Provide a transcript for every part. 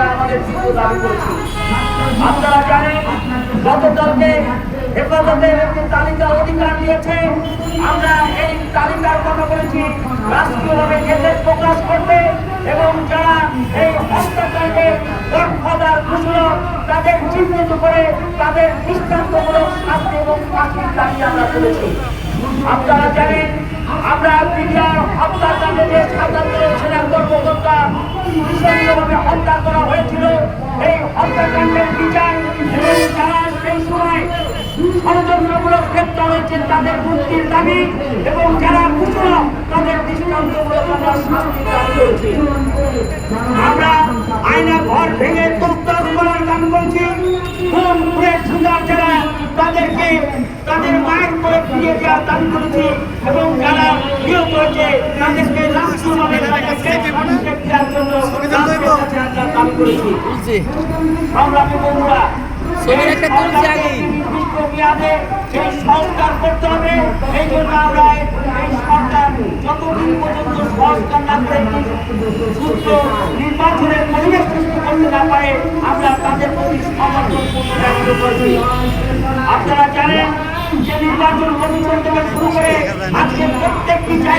আমরা আমাদের চিত্র আপনারা জানেন গতকালকে হেফাজতের একটি তালিকা অধিকার দিয়েছে। আমরা এই তালিকার কথা বলেছি, রাষ্ট্রীয়ভাবে গেজেট প্রকাশ করতে এবং যারা এই হত্যাকাণ্ডের গডফাদার ঘোষণা তাদের চিহ্নিত করে তাদের দৃষ্টান্তমূলক শাস্তি এবং ফাঁসির দাবি আমরা করেছি আপনারা জানেন আমরা পিডিআর হত্যাকাণ্ডে যে সাতান্ন সেনা কর্মকর্তা ভীষণভাবে হত্যা করা হয়েছিল। এই হত্যাকাণ্ডের বিচার এবং যারা সেই সময় ষড়যন্ত্রমূলক গ্রেপ্তার হয়েছে তাদের মুক্তির দাবি এবং যারা কুশল তাদের দৃষ্টান্তমূলক আমরা শাস্তির দাবি আমরা হয়েছে তাদেরকে রাষ্ট্রভাবে দেওয়ার জন্য আমরা দাবি। করেছি। সংগ্রামী বন্ধুরা ছবির একটা তুলছি আগেই। নির্দিষ্ট মেয়াদে এই সংস্কার করতে হবে এই জন্য আমরা এই সরকার যতদিন পর্যন্ত সংস্কার না করে সুস্থ নির্বাচনের পরিবেশ সৃষ্টি করতে না পারে আমরা তাদের প্রতি সমর্থন ব্যক্ত করছি। আপনারা জানেন যে নির্বাচন কমিশন থেকে শুরু করে আজকে প্রত্যেকটি জায়গায়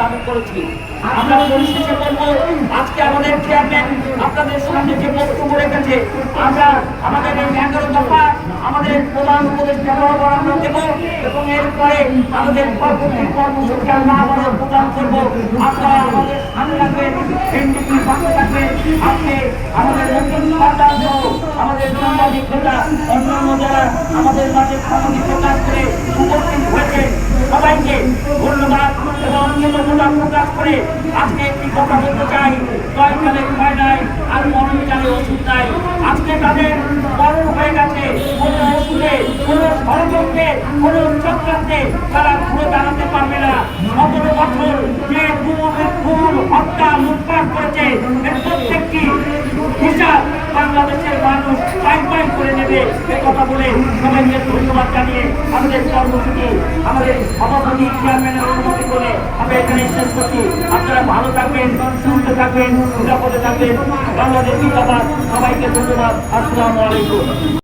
দাবি করেছি। আমরা পরিশেষে বলব, আজকে আমাদের চেয়ারম্যান আপনাদের সামনে যে বক্তব্য রেখেছে, আমরা আমাদের এই এগারো দফা আমাদের প্রধান আমরা দেব এবং এরপরে আমাদের পরবর্তী কর্মসূচি আমরা প্রদান করব। আপনারা আমাদের সামনে রাখবেন আজকে আমাদের নতুন সরকার আমাদের সাংবাদিক নেতা অন্যান্য যারা আমাদের মাঝে প্রকাশ করে উপস্থিত হয়েছে সবাইকে ধন্যবাদ এবং কৃতজ্ঞতা করে আজকে একটি কথা বলতে চাই। জয় কালে ভয় নাই আর মরণ কালে ওষুধ নাই আজকে তাদের মরণ হয়ে গেছে। কোনো ওষুধে, কোনো ষড়যন্ত্রে, কোনো চক্রান্তে তারা ঘুরে দাঁড়াতে পারবে না। সতেরো বছর যে খুন, হত্যা, লুটপাট করেছে প্রত্যেকটি হিসাব বাংলাদেশের মানুষ পাই পাই করে নেবে। কথা বলে সবাইকে ধন্যবাদ জানিয়ে আমাদের কর্মসূচি, আমাদের সভাপতি চেয়ারম্যানের অনুমতি করে আমরা এখানে শেষ করছি। আপনারা ভালো থাকবেন, সুস্থ থাকবেন, নিরাপদে থাকবেন। বাংলাদেশ জিন্দাবাদ। সবাইকে ধন্যবাদ। আসসালামু আলাইকুম।